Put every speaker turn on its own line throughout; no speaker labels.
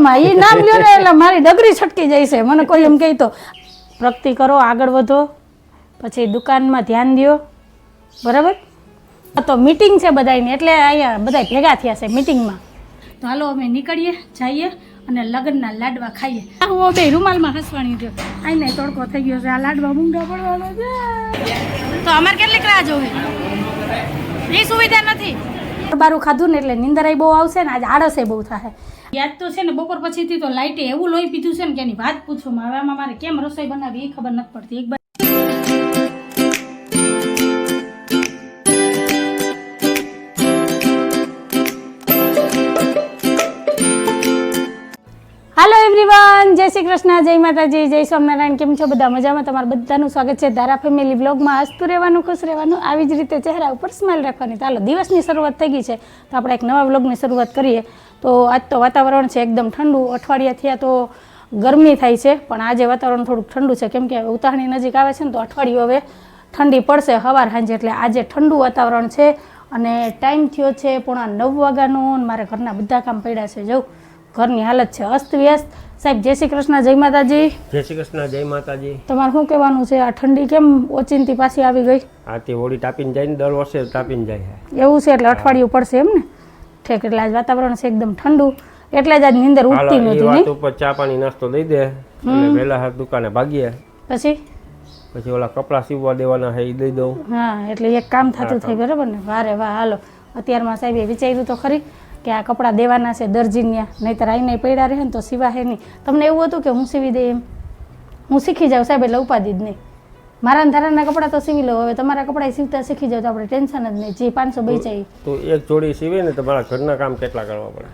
માં ઈ નામ લ્યો ને એટલે મારી ડગરી છટકી જાય છે. મને કોઈ એમ કહી તો, પ્રગતિ કરો, આગળ વધો. પછી દુકાનમાં ધ્યાન દ્યો. બરાબર? તો મીટિંગ છે બધાની એટલે અહીંયા બધા ભેગા થયા છે મીટિંગમાં. તો હાલો અમે નીકળીએ, જઈએ અને લગ્નના લાડવા ખાઈએ. હું બે રૂમાલમાં હસવાની છું. આઈને તડકો થઈ ગયો છે. આ લાડવા મૂંગા પડવાનો છે. તો અમારે કેટલીક રાહ જોવી? એ સુવિધા નથી. બારું ખાધું ને એટલે નિંદરાય બહુ આવશે ને આજે આળસે બહુ થાય યાદ તો છે ને બપોર પછીથી તો લાઇટે એવું લોહી પીધું છે ને કે એની વાત પૂછું. હવે આમાં મારે કેમ રસોઈ બનાવી એ ખબર નથી પડતી. એક શ્રી કૃષ્ણ જય માતાજી, જય સ્વામિનારાયણ, કેમ છો બધા? મજામાં? તમારું બધાનું સ્વાગત છે ધારા ફેમિલી બ્લોગમાં હસતું રહેવાનું, ખુશ રહેવાનું, આવી જ રીતે ચહેરા ઉપર સ્માઇલ રાખવાની. ચાલો દિવસની શરૂઆત થઈ ગઈ છે. તો આપણે એક નવા બ્લોગની શરૂઆત કરીએ. તો આજ તો વાતાવરણ છે એકદમ ઠંડુ. અઠવાડિયા થયા તો ગરમી થાય છે, પણ આજે વાતાવરણ થોડુંક ઠંડુ છે. કેમ કે ઉતાહણી નજીક આવે છે ને તો અઠવાડિયું હવે ઠંડી પડશે સવાર સાંજે. એટલે આજે ઠંડુ વાતાવરણ છે અને ટાઈમ થયો છે પોણા નવ વાગ્યાનો મારા ઘરના બધા કામ પડ્યા છે. જવું ઘરની હાલત છે અસ્ત વ્યસ્ત. સાહેબ જય શ્રી કૃષ્ણ જય માતાજી.
જય શ્રી કૃષ્ણ જય માતાજી.
તમારે શું કહેવાનું છે? આ ઠંડી કેમ ઓચિંતી પાછી આવી ગઈ?
આ તે હોળી તાપીને જાય ને દર વર્ષે તાપીને જાય
એવું છે એટલે અઠવાડિયું પડશે એમ ને? ઠેક એટલે આજ વાતાવરણ છે એકદમ ઠંડુ. એટલે જ આજ નીંદર ઉઠતી
નથી
નહીં?
ઉપર ચા પાણી નાસ્તો દઈ દે. અને વેલા હાથ દુકાને ભાગીએ.
પછી?
પછી ઓલા કપડા સીવવા દેવાના હે એ દઈ દઉં.
હા એટલે એક કામ થતું થાય બરાબર ને? વારે વાહ હાલો. અત્યારમાં સાહેબ એ વિચાર્યું તો ખરી. કે આ કપડાં દેવાના છે દરજીન્યા નહીંતર આઈને પડ્યા રહે ને તો સિવા હે નહીં. તમને એવું હતું કે હું સીવી દે એમ? હું શીખી જાઉં સાહેબ એટલે ઉપાધિ જ નહીં. મારા ધારાના કપડાં તો સીવી લો. હવે તમારા કપડાં સીવતા શીખી જાવ તો આપણે ટેન્શન જ નહીં. જે પાંચસો બચાવી
તો એક જોડી સીવે ને તમારા ઘરના કામ કેટલા કરવા પડે?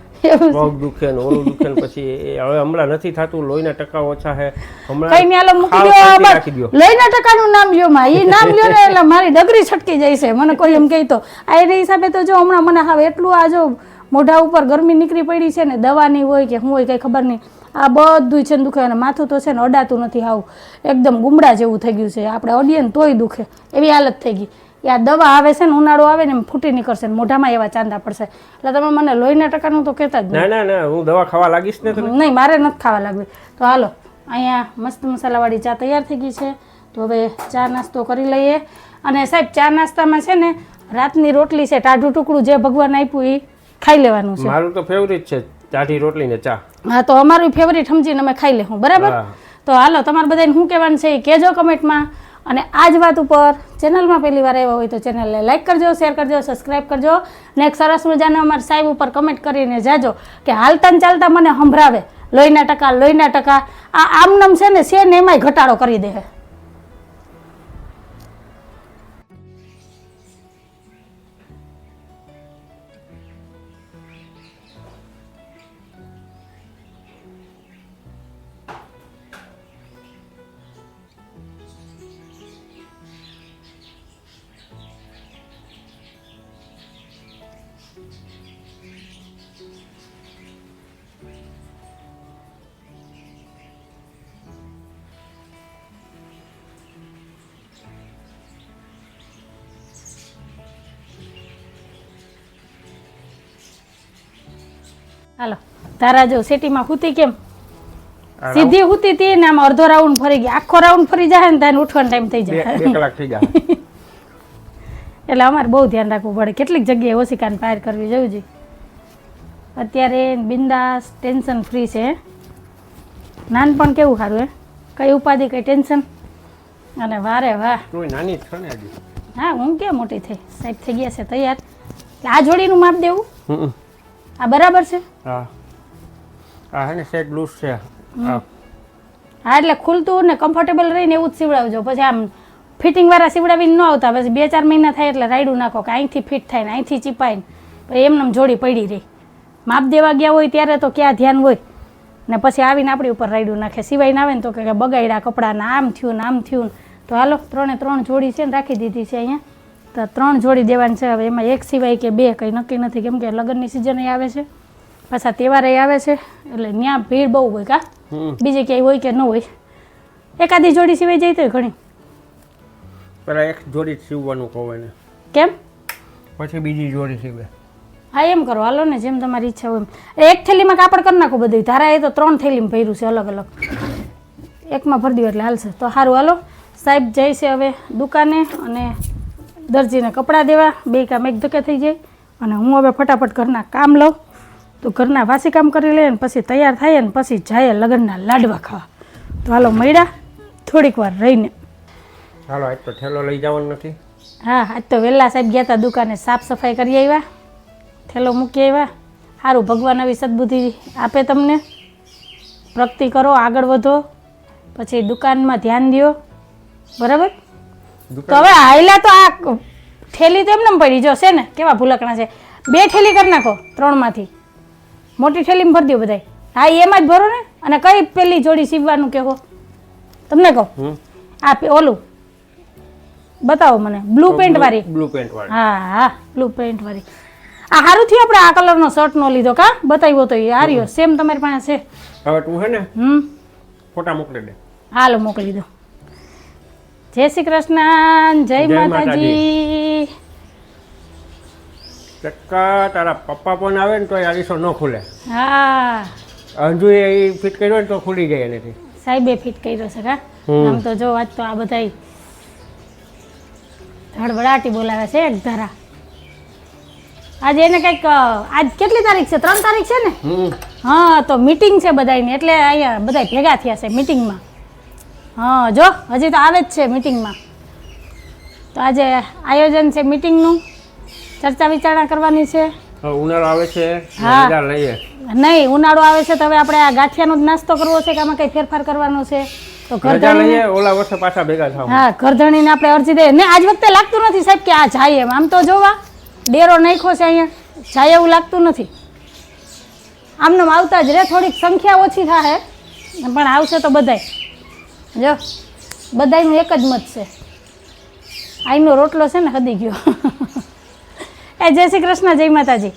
પગ દુખે ને ઓલું દુખે ને પછી હવે હમણાં નથી થતું લોહીના ટકા ઓછા છે.
કઈ
હમણાં
નહીં હાલો મૂકી દો. લઈને ટકાનું નામ લ્યો માં. એ નામ લ્યો ને એટલે મારી ડગરી છટકી જાય છે. મને કોઈ એમ કહે તો આ એના હિસાબે તો જો હમણાં મને હવે એટલું આ જો મોઢા ઉપર ગરમી નીકળી પડી છે ને દવાની હોય કે શું હોય કઈ ખબર નહીં. આ બધું છે ને દુખે અને માથું તો છે ને અડાતું નથી આવું એકદમ ગુમડા જેવું થઈ ગયું છે. આપણે અડીએ ને તોય દુખે. એવી હાલત થઈ ગઈ. એ આ દવા આવે છે ને ઉનાળો આવે ને ફૂટી નીકળશે ને મોઢામાં એવા ચાંદા પડશે. એટલે તમે મને લોહીના ટકાનું તો કહેતા જ
ના ના ના હું દવા ખાવા લાગીશ ને
નહીં મારે નથી ખાવા લાગવી. તો હાલો અહીંયા મસ્ત મસાલાવાળી ચા તૈયાર થઈ ગઈ છે. તો હવે ચા નાસ્તો કરી લઈએ. અને સાહેબ ચા નાસ્તામાં છે ને રાતની રોટલી છે ટાઢું ટુકડું જે ભગવાન આપ્યું એ ખાઈ લેવાનું છે.
મારું તો ફેવરિટ છે ચાઢી રોટલી ને ચા.
હા તો અમારું ફેવરિટ સમજીને અમે ખાઈ લેવું બરાબર? તો હાલો તમારે બધાને શું કહેવાનું છે એ કહેજો કમેન્ટમાં. અને આ જ વાત ઉપર ચેનલમાં પહેલી વાર આવ્યા હોય તો ચેનલને લાઈક કરજો શેર કરજો સબસ્ક્રાઈબ કરજો. ને એક સરસ મજાનો અમારા સાહેબ ઉપર કમેન્ટ કરીને જાજો કે હાલતા ને ચાલતા મને સંભળાવે. લોહીના ટકા લોહીના ટકા. આ આમનામ છે ને છે ને એમાંય ઘટાડો કરી દે હાલો. તારા જો સિટીમાં હુતી કેમ? સીધી હુતી હતી ને આમ અડધો રાઉન્ડ ફરી ગઈ આખો રાઉન્ડ ફરી જાય ને ત્યાં ઉઠવાનો ટાઈમ થઈ જાય.
બે કલાક થઈ જાય
એટલે અમારે બહુ ધ્યાન રાખવું પડે. કેટલીક જગ્યાએ ઓશિકાને પાર કરવી જવું જોઈએ અત્યારે બિંદાસ ટેન્શન ફ્રી છે નાનપણ કેવું સારું હે? કઈ ઉપાધિ કઈ ટેન્શન? અને વારે વાહ.
નાની ને
હા હું ક્યાં મોટી થઈ? સાહેબ થઈ ગયા છે તૈયાર? આ જોડીનું માપ દેવું. આ બરાબર છે?
હા. આ હે ને સેટ લૂઝ છે. હા.
એટલે ખુલતું ને કમ્ફર્ટેબલ રહીને એવું જ સીવડાવજો. પછી આમ ફિટિંગ વાળા સીવડાવીને ન આવતા. પછી બે ચાર મહિના થાય એટલે રાયડું નાખો કે અહીંથી ફિટ થાય ને અહીંથી ચીપાય ને. એમને જોડી પડી રહી. માપ દેવા ગયા હોય ત્યારે તો ક્યાં ધ્યાન હોય? ને પછી આવીને આપણી ઉપર રાયડું નાખે. સિવાય આવે ને તો કે બગાડ્યા કપડાં ને આમ થયું ને આમ થયું ને. તો હાલો ત્રણે ત્રણ જોડી છે ને રાખી દીધી છે અહીંયા. તો ત્રણ જોડી દેવાની છે. હવે એમાં એક સિવાય કે બે કંઈ નક્કી નથી. કેમ કે લગ્નની સિઝન આવે છે. પાછા તહેવારે આવે છે. એટલે ત્યાં ભીડ બહુ હોય કા? બીજે ક્યાંય હોય કે ન હોય. એકાદી જોડી સિવાય જઈ તો ઘણી.
પેલા એક જોડી સીવવાનું કહો એને.
કેમ?
પછી બીજી જોડી સીવે.
હા એમ કરો. હાલો ને જેમ તમારી ઈચ્છા હોય એમ. એક થેલીમાં કાપડ કરી નાખો બધું ધારા એ તો ત્રણ થેલીમાં ભર્યું છે અલગ અલગ. એકમાં ભરી દઉં એટલે હાલશે. તો સારું હાલો. સાહેબ છે હવે દુકાને અને દરજીને કપડાં દેવા બે કામ એક ધકે થઈ જાય. અને હું હવે ફટાફટ ઘરના કામ લઉં. તો ઘરના વાસી કામ કરી લઈએ ને પછી તૈયાર થાય ને પછી જાય લગ્નના લાડવા ખાવા. તો હાલો મળ્યા. થોડીક વાર રહીને.
હાલો આજ તો ઠેલો લઈ જવાનો નથી.
હા આજ તો વહેલા સાહેબ ગયા હતા દુકાને સાફ સફાઈ કરી આવ્યા. થેલો મૂકી આવ્યા. સારું ભગવાન આવી સદબુદ્ધિ આપે તમને. પ્રગતિ કરો આગળ વધો. પછી દુકાનમાં ધ્યાન દો બરાબર? તો હવે આયલા તો આ થેલી તો એમને પડી જો છે ને? કેવા ભૂલકણા છે? બે થેલી કરી નાખો ત્રણમાંથી. મોટી થેલીમાં ભરી દો બધાય. હા એમાં જ ભરો ને? અને કઈ પેલી જોડી સીવવાનું કહો? તમને કહો? આ ઓલું. બતાવો મને. બ્લુ પેન્ટ વાળી.
બ્લુ પેન્ટ વાળી.
હા હા બ્લુ પેન્ટ વાળી. આ સારું થયું આપણે આ કલરનો શર્ટ નો લીધો કા? બતાવ્યો તો એ હાર્યો. સેમ તમારી પાસે. છે
હવે તું હે ને
હમ.
ફોટા મોકલી દે.
હાલો મોકલી દો જય શ્રી કૃષ્ણ જય માતાજી.
ચક્કા તારા પપ્પા પણ આવે ને તો અરીસો ન ખુલે.
હા.
હજુ એ ફિટ કર્યો ને તો ખુલી જાય એનાથી.
સાહેબે ફિટ કર્યો છે કા? આમ તો જો આજ તો આ બધા ધડબડાટી બોલાવે છે એક ધારા. આજે એને કંઈક આજ કેટલી તારીખ છે? ત્રણ તારીખ છે ને? હા તો મીટિંગ છે બધાની એટલે અહીંયા બધા ભેગા થયા છે મીટિંગમાં હા જો હજી તો આવે જ છે મિટિંગમાં તો આજે આયોજન છે મિટિંગનું ચર્ચા વિચારણા કરવાની છે.
ઉનાળો આવે છે
હા. નહીં ઉનાળો આવે છે તો હવે આપણે આ ગાંઠિયાનો જ નાસ્તો કરવો છે કે આમાં કંઈ ફેરફાર કરવાનો છે? તો ઘરધણીને
ઓલા વર્ષે પાછા ભેગા થાવ.
હા ઘરધણીને આપણે અરજી દઈએ. ને આજ વખતે લાગતું નથી સાહેબ કે આ જાય એમ. આમ તો જોવા ડેરો નાખ્યો છે અહીંયા. જાય એવું લાગતું નથી. આમનો આવતા જ રે થોડીક સંખ્યા ઓછી થાય પણ આવશે તો બધાય. જો, બધાયનું એક જ મત છે. આઈનો રોટલો છે ને હદી ગયો. એ જય શ્રી કૃષ્ણ, જય માતાજી.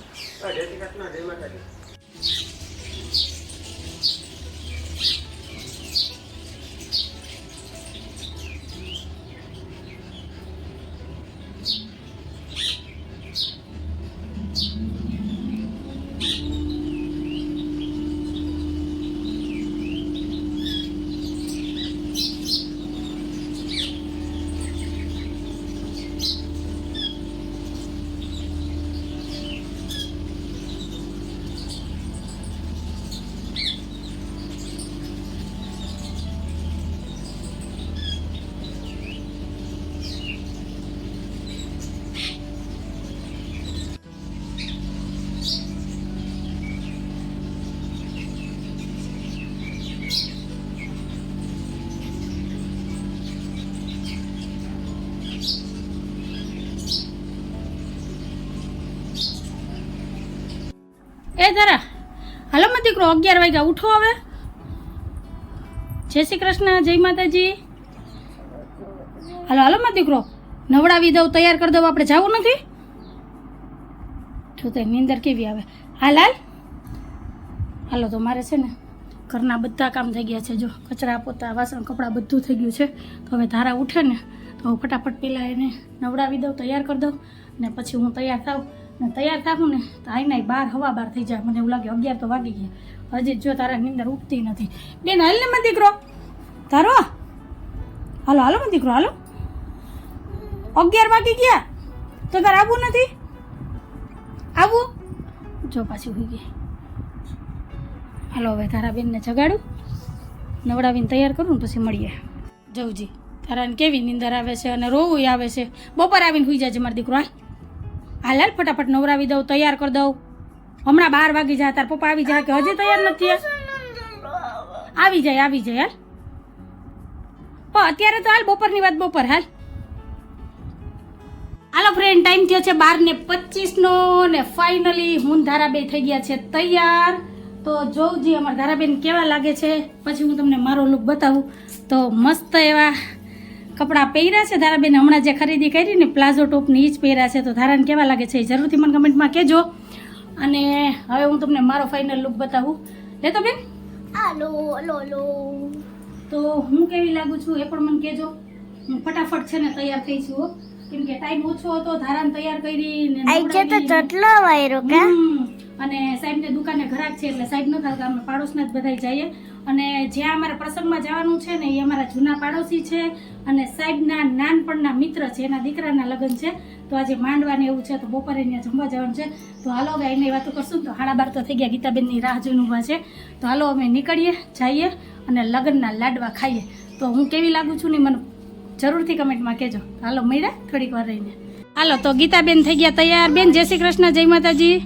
એ જરા, હાલો મત દીકરો, અગિયાર વાગ્યા, ઉઠો હવે. જય શ્રી કૃષ્ણ, જય માતાજી. હાલો હાલો મત દીકરો, નવડાવી દઉં, તૈયાર કરી દઉં, આપણે જવું નથી? જો તે નીંદર કેવી આવે. હાલ હાલ. હાલો, તો મારે છે ને, ઘરના બધા કામ થઈ ગયા છે. જો, કચરા, પોતા, વાસણ, કપડાં બધું થઈ ગયું છે. તો હવે ધારા ઉઠે ને, તો હું ફટાફટ પહેલાં એને નવડાવી દઉં, તૈયાર કરી દઉં, ને પછી હું તૈયાર થાઉં. તૈયાર થાકું ને તો આઈને બાર, હવા બાર થઈ જાય. મને એવું લાગે અગિયાર તો વાગી ગયા. હજી જો તારા નીંદર ઉઠતી નથી. બેન, હાલ ને મને દીકરો. તારો? હાલો હાલો મને દીકરો, હાલો. અગિયાર વાગી ગયા. તો તારે આવવું નથી? આવું જો પાછી હોઈ ગઈ. હાલો, હવે તારા બેનને જગાડું. નવડાવીને તૈયાર કરું ને પછી મળીએ. જવજી તારાને કેવી નીંદર આવે છે અને રોવું આવે છે. બપોર આવીને સુઈ જાય મારો દીકરો હાલ હાલ હાલ ફટાફટ નવરાવી દઉં, તૈયાર કરી દઉં. હમણાં બાર વાગી જાય, તાર પપ્પા આવી જાય કે હજી તૈયાર નથી આવી જાય આવી જાય, હાલ. પણ અત્યારે તો હાલ બપોરની વાત બપોર, હાલ. હાલો ફ્રેન્ડ ટાઈમ થયો છે બાર ને પચીસ નો ને ફાઇનલી હું ધારાબેન થઈ ગયા છે તૈયાર. તો જોઉં જી અમારા ધારાબેન કેવા લાગે છે? પછી હું તમને મારો લુક બતાવું. તો મસ્ત એવા કપડાં પહેર્યા છે. ધારાબેન હમણાં જે ખરીદી કરી ને પ્લાઝો ટોપની એ જ પહેર્યા છે. તો ધારાને કેવા લાગે છે એ જરૂરથી મને કમેન્ટમાં કહેજો. અને હવે હું તમને મારો ફાઇનલ લુક બતાવું.
લે તો બેન
તો હું કેવી લાગુ છું એ પણ મને કહેજો. હું ફટાફટ છે ને તૈયાર થઈ છું કેમ કે ટાઈમ ઓછો હતો ધારાને તૈયાર કરી ને
આઈ છે તો
નવડાવી.
વાયરો કે?
હમ. અને સાહેબને દુકાને ઘરાક છે એટલે સાહેબ ન થાય અમે પાડોશના જ બધા જઈએ. અને જ્યાં અમારા પ્રસંગમાં જવાનું છે ને એ અમારા જૂના પાડોશી છે અને સાહેબના નાનપણના મિત્ર છે, એના દીકરાના લગ્ન છે. તો આજે માંડવાને એવું છે, તો બપોરે ત્યાં જમવા જવાનું છે. તો હાલો હવે એની વાતો કરશું તો હાડા બાર તો થઈ ગયા, ગીતાબેનની રાહ જોઈને ઊભા છે. તો હાલો અમે નીકળીએ, જઈએ અને લગ્નના લાડવા ખાઈએ. તો હું કેવી લાગું છું ને મને જરૂરથી કમેન્ટમાં કહેજો. હાલો મળ્યા, થોડીક વાર રહીને. હાલો તો ગીતાબેન થઈ ગયા તૈયાર. બેન જય શ્રી કૃષ્ણ જય માતાજી.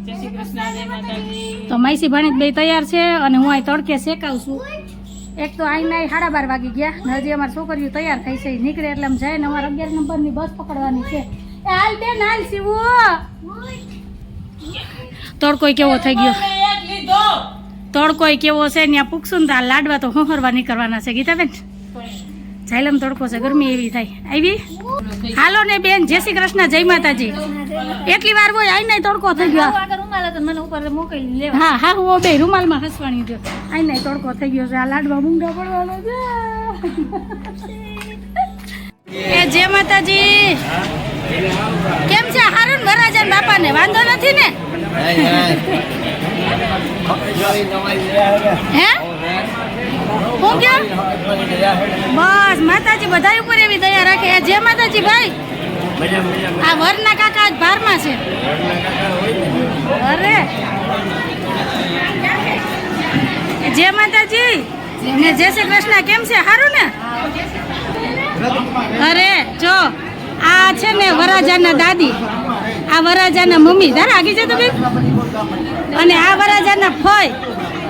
તો માઇસી ભાણી બે તૈયાર છે અને હું અહીં તડકે શેકાવું છું. એક તો અહીં નહીં સાડા બાર વાગી ગયા ને હજી અમારી છોકરીઓ તૈયાર થઈ છે નીકળે એટલે આમ જાય ને અમારે અગિયાર નંબરની બસ પકડવાની છે. હાલ બેન હાલ સીવો તડકોય કેવો થઈ ગયો? તડકોય કેવો છે ત્યાં પૂછશું ને લાડવા તો હોહરવા નીકળવાના છે. ગીતાબેન? ઝાયલમ તડકો છે ગરમી એવી થાય. આવી? હાલો ને બેન જય શ્રી કૃષ્ણ જય માતાજી. એટલી વાર હોય આઈ નહીં તડકો થઈ ગયો. હા હા હું બે રૂમાલમાં હસવાની ગયો આઈ નહીં તડકો થઈ ગયો છે આ લાડવા મૂંગા પડવાનો છે. એ જય માતાજી. કેમ છે? હારું વરાજન બાપાને? વાંધો નથી ને? હે? બસ, માતાજી બધા ઉપર એવી દયા રાખે. જે માતાજી ભાઈ? આ વરના કાકા આજ બારમાં છે. જય માતાજી? ને જય શ્રી કૃષ્ણ, કેમ છે? સારું ને? અરે, જો. આ છે ને વરાજાના દાદી. આ વરાજાના મમ્મી. તારા આગી છે તમે? અને આ વરાજાના ફઈ.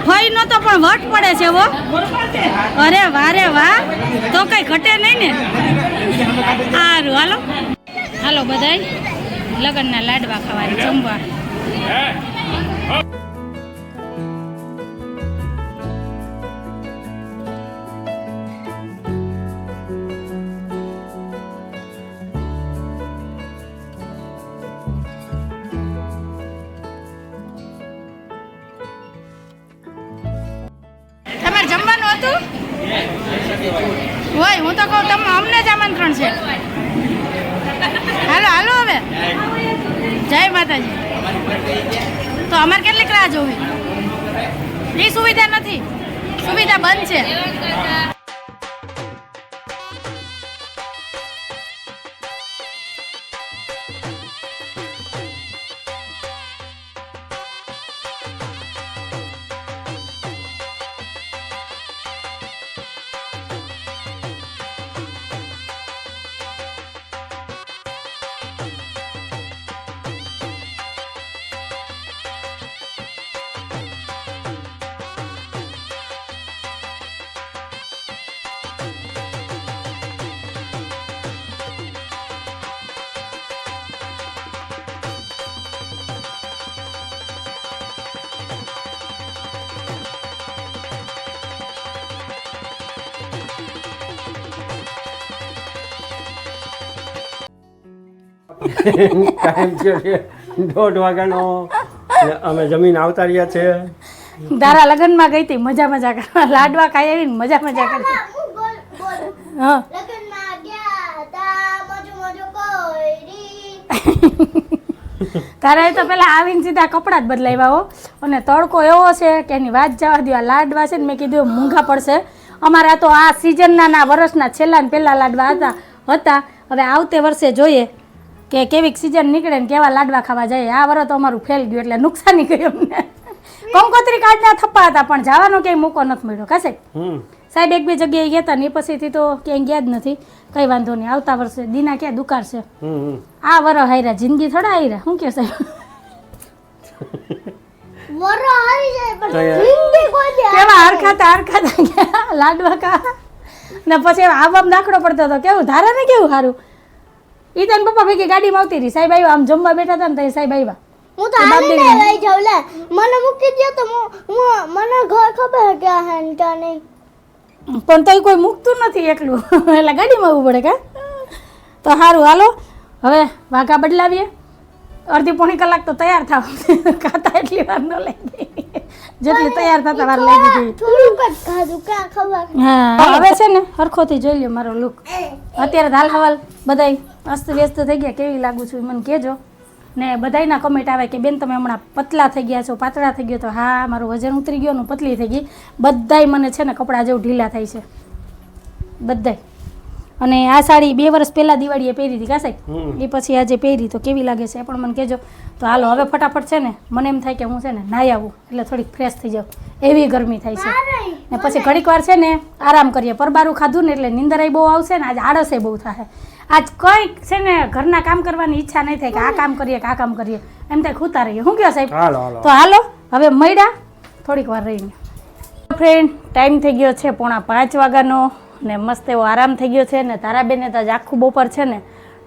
ફઈ નો તો પણ વટ પડે છે વો અરે વારે વાહ. તો કઈ ઘટે નહીં ને. સારું હાલો. હાલો બધાય. લગ્નના લાડવા ખાવાની, જમવા. હોય હું તો કહું તમે અમને જ આમંત્રણ છે. હાલો હાલો હવે. જય માતાજી. તો અમારે કેટલીક રાહ જોવી? એ સુવિધા નથી. સુવિધા બંધ છે.
ટાઈમ છે દોઢ વાગ્યાનો અમે જમીન આવતા રહ્યા છે.
તારા લગ્નમાં ગઈ હતી મજા મજા કરવા. લાડવા ખાઈ આવીને મજા મજા કરી.
હું બોલ બોલ.
હા.
લગ્નમાં ગયા તા મજો મજો કોઈરી
તારા એ તો પેલા આવીને સીધા કપડાં જ બદલાવ્યા હો. અને તડકો એવો છે કે એની વાત જવા દો આ લાડવા છે ને મેં કીધું મૂંઘા પડશે. અમારા તો આ સિઝનના ના વર્ષના છેલ્લા ને પહેલા લાડવા હતા હતા. હવે આવતે વર્ષે જોઈએ. કે કેવી સિઝન નીકળે ને કેવા લાડવા ખાવા જાય આ વરો તો અમારું ફેલ ગયું એટલે નુકસાની ગયું અમને. કંકોત્રી કાર્ડના થપ્પા હતા પણ જવાનો ક્યાંય મોકો નથી મળ્યો. કશે સાહેબ એક બે જગ્યાએ ગયા હતા ને પછીથી તો ક્યાંય ગયા જ નથી. કંઈ વાંધો નહીં આવતા વર્ષે દીના ક્યાં દુકાર છે? આ વરો હાયરા જિંદગી થોડા હાયરા. શું કે સાહેબ?
વરો આવી જાય પણ જિંદગી કોઈ
કેવા હરખાતા હરખાતા લાડવા કા ને પછી આવામ દાખલો પડતો હતો. કેવું ધારે ને કેવું સારું ઈ તને પપ્પા ભેગી ગાડીમાં આવતી રહી સાહેબ આવ્યા આમ જમવા બેઠા હતા ને ત્યાં સાહેબ આવ્યા.
હું તો આને લઈ જાઉં લે. મને મૂકી દે તો હું હું- મને ઘર ખબર કે આ હેન ક્યાં નહીં.
પણ તઈ કોઈ મૂકતું નથી એકલું. એટલે ગાડીમાં આવવું પડે કા? તો સારું હાલો. હવે વાઘા બદલાવીએ. અડધી પોણી કલાક તો તૈયાર થાવ. ખાતા એટલી વાર ન લાગી. જેટલી તૈયાર થતા વાર લાગી ગઈ
થોડુંક જ ખાધું ક્યાં ખબર?
હા હવે છે ને હરખોથી જોઈ લ્યો મારો લુક અત્યારે હાલ હવાલ બધાય અસ્ત વ્યસ્ત થઈ ગયા કેવી લાગુ છું મને કહેજો. ને બધાયના કમેન્ટ આવે કે બેન તમે હમણાં પતલા થઈ ગયા છો પાતળા થઈ ગયો તો હા મારું વજન ઉતરી ગયું ને હું પતલી થઈ ગઈ. બધાય મને છે ને કપડાં જેવું ઢીલા થાય છે. બધાય. અને આ સાડી બે વર્ષ પહેલાં દિવાળીએ પહેરી હતી કા સાહેબ એ પછી આજે પહેરી તો કેવી લાગે છે? એ પણ મને કહેજો. તો હાલો હવે ફટાફટ છે ને મને એમ થાય કે હું છે ને નાહી આવું એટલે થોડીક ફ્રેશ થઈ જાઉં. એવી ગરમી થાય છે. ને પછી ઘડીક વાર છે ને આરામ કરીએ. પરબારું ખાધું ને એટલે નિંદરાય બહુ આવશે ને આજ આળસે બહુ થાય આજ કંઈક છે ને ઘરના કામ કરવાની ઈચ્છા નહીં થાય કે આ કામ કરીએ કે આ કામ કરીએ. એમ થાય ખૂતા રહીએ શું કહો સાહેબ? તો હાલો હવે મળ્યા. થોડીક વાર રહીને. ફ્રેન્ડ ટાઈમ થઈ ગયો છે પોણા પાંચ વાગ્યાનો. ને મસ્ત એવો આરામ થઈ ગયો છે ને તારાબેને તો આજ આખું બપોર છે ને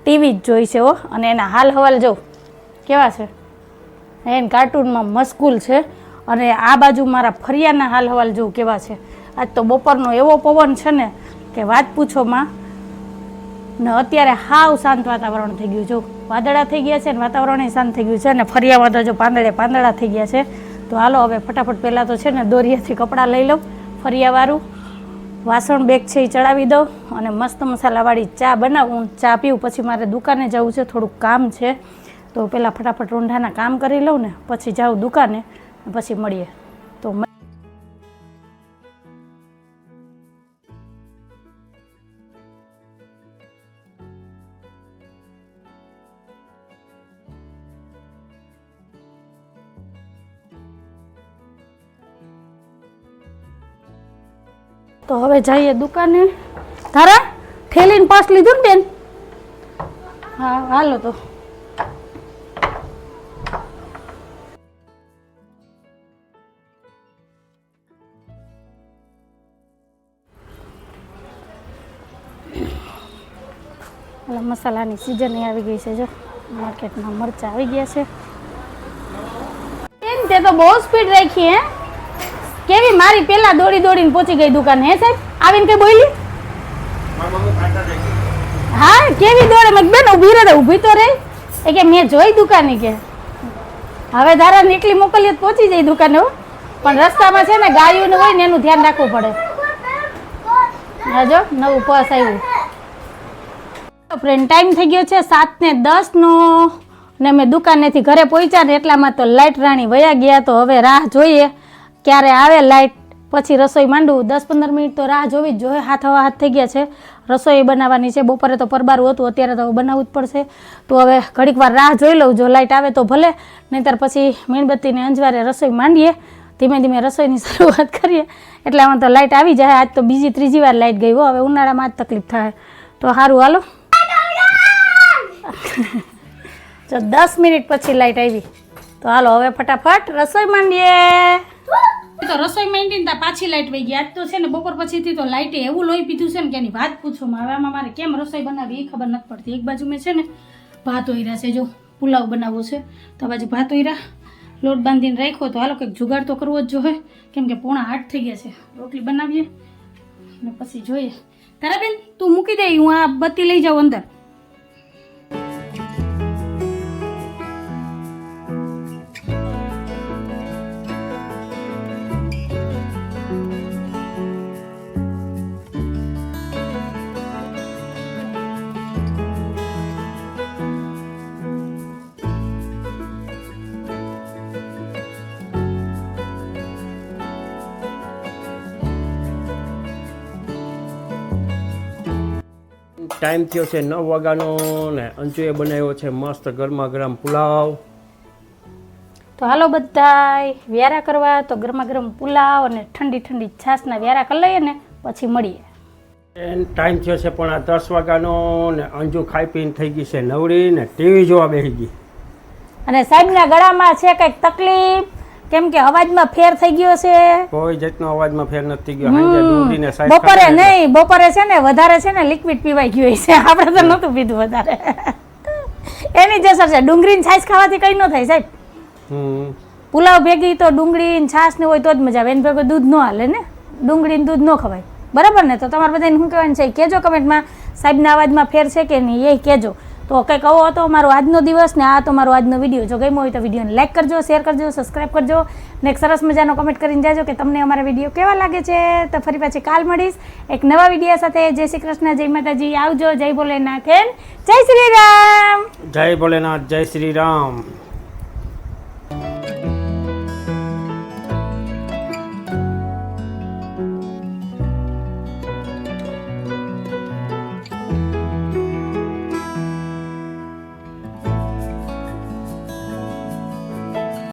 ટીવી જ જોઈ છે હો. અને એના હાલ હવાલ જો, કેવા છે? એને કાર્ટૂનમાં મસ્કુલ છે. અને આ બાજુ મારા ફરિયાના હાલ હવાલ જો કેવા છે. આજ તો બપોરનો એવો પવન છે ને કે વાત પૂછોમાં ને અત્યારે હાવ શાંત વાતાવરણ થઈ ગયું જો. વાદળા થઈ ગયા છે ને વાતાવરણ શાંત થઈ ગયું છે. ને ફરિયામાં તો જો પાંદડે પાંદડા થઈ ગયા છે. તો હાલો હવે ફટાફટ પહેલાં તો છે ને દોરિયાથી કપડાં લઈ લઉં ફરિયાવાળું. વાસણ બેગ છે એ ચડાવી દઉં અને મસ્ત મસાલાવાળી ચા બનાવું. ચા પીવું પછી મારે દુકાને જવું છે, થોડુંક કામ છે. તો પહેલાં ફટાફટ રોંઢાના કામ કરી લઉં ને, પછી જાઉં દુકાને, પછી મળીએ. તો હવે જઈએ દુકાને. તારા ઠેલીને પાસ લીધું ને બેન? હા, હાલો તો. મસાલાની સિઝન આવી ગઈ છે જો. માર્કેટમાં મરચાં આવી ગયા છે. બેન, તે તો બહુ સ્પીડ રાખી, હે? કેવી? મારી પેલા દોડી દોડીને પહોંચી ગઈ દુકાન, હે સાહેબ? આવીને કઈ બોલી? હા, કેવી દોડે? મેં બેન ઊભી રહે, ઊભી તો રહી. એ કે, મેં જોઈ દુકાને કે. હવે ધારા નીકળી મોકલીએ તો પહોંચી જાય દુકાને પણ રસ્તામાં છે ને ગાયું હોય ને એનું ધ્યાન રાખવું પડે. હજો નવું પર્સ આવ્યું. ફ્રેન્ડ ટાઈમ થઈ ગયો છે સાત ને દસ નો ને મેં દુકાનેથી ઘરે પહોંચ્યા ને એટલામાં તો લાઇટ રાણી વયા ગયા, તો હવે રાહ જોઈએ. ક્યારે આવે લાઇટ પછી રસોઈ માંડવું. દસ પંદર મિનિટ તો રાહ જોવી જ જોઈએ. હાથ હવા હાથ થઈ ગયા છે. રસોઈ બનાવવાની છે. બપોરે તો પરબારું હતું. અત્યારે તો બનાવવું જ પડશે. તો હવે ઘડીક વાર રાહ જોઈ લઉં. જો લાઇટ આવે તો ભલે. નહીંતર પછી મીણબત્તીને અંજવારે રસોઈ માંડીએ. ધીમે ધીમે રસોઈની શરૂઆત કરીએ. એટલે આમાં તો લાઇટ આવી જાય. આજ તો બીજી ત્રીજી વાર લાઇટ ગઈ હો. હવે ઉનાળામાં જ તકલીફ થાય. તો સારું હાલો. જો દસ મિનિટ પછી લાઈટ આવી. તો હાલો, હવે ફટાફટ રસોઈ માંડીએ. તો રસોઈ માંડીને ત્યાં પાછી લાઈટ વહી ગઈ આજ તો છે ને બપોર પછીથી તો લાઈટે એવું લોહી પીધું છે ને કે એની વાત પૂછો હવે આમાં મારે કેમ રસોઈ બનાવી એ ખબર નથી પડતી. એક બાજુ મેં છે ને ભાત ઓયરા છે, જો પુલાવ બનાવવો છે. તો બાજુ ભાત ઓયરા લોટ બાંધીને રાખ્યો તો હાલો કંઈક જુગાડ તો કરવો જ જોઈએ. કેમ કે પોણા આઠ થઈ ગયા છે. રોટલી બનાવીએ ને પછી જોઈએ. તારા બેન તું મૂકી દે, હું આ બત્તી લઈ જાઉં અંદર.
ટાઈમ થયો છે નવ વાગ્યાનો ને અંજુએ બનાવ્યો છે મસ્ત ગરમા ગરમ પુલાવ.
તો હાલો બધાય વ્યારા કરવા તો ગરમા ગરમ પુલાવ અને ઠંડી ઠંડી છાશના વ્યારા કરી લઈએ ને પછી મળીએ.
એન ટાઈમ થયો છે પણ આ દસ વાગ્યાનો ને અંજુ ખાઈ પીને થઈ ગઈ છે નવરી ને ટીવી જોવા બેસી ગઈ.
અને સાહેબના ગળામાં છે કંઈક તકલીફ? કેમ કે અવાજમાં ફેર થઈ ગયો છે.
કોઈ જાતનો અવાજમાં ફેર નથી ગયો. હાંજે દૂધીને સાઈડ
બપોરે નહીં બપોરે છે ને વધારે છે ને લિક્વિડ પીવાઈ ગયું છે. આપણે તો નહોતું પીધું વધારે. એની જ અસર છે ડુંગળીની છાશ ખાવાથી કંઈ ન થાય સાહેબ.
હમ.
પુલાવ ભેગી તો ડુંગળી છાશ ને હોય તો જ મજા આવે. એને ભેગું દૂધ ન હાલે ને. ડુંગળી ને દૂધ ન ખવાય. બરાબર ને? તો તમારે બધાને શું કહેવાનું છે એ કહેજો કમેન્ટમાં. સાહેબના અવાજમાં ફેર છે કે નહીં એ કહેજો. તો કંઈક આવો હતો મારો આજનો દિવસ ને આ તો મારો આજનો વીડિયો જો ગમ્યો હોય તો વિડીયોને લાઈક કરજો શેર કરજો સબસ્ક્રાઈબ કરજો ને એક સરસ મજાનો કમેન્ટ કરીને જાજો કે તમને અમારા વીડિયો કેવા લાગે છે. તો ફરી પાછી કાલ મળીશ એક નવા વીડિયો સાથે. જય શ્રી કૃષ્ણ, જય માતાજી. આવજો. જય ભોલેનાથ. જય શ્રી રામ.
જય ભોલેનાથ, જય શ્રી રામ.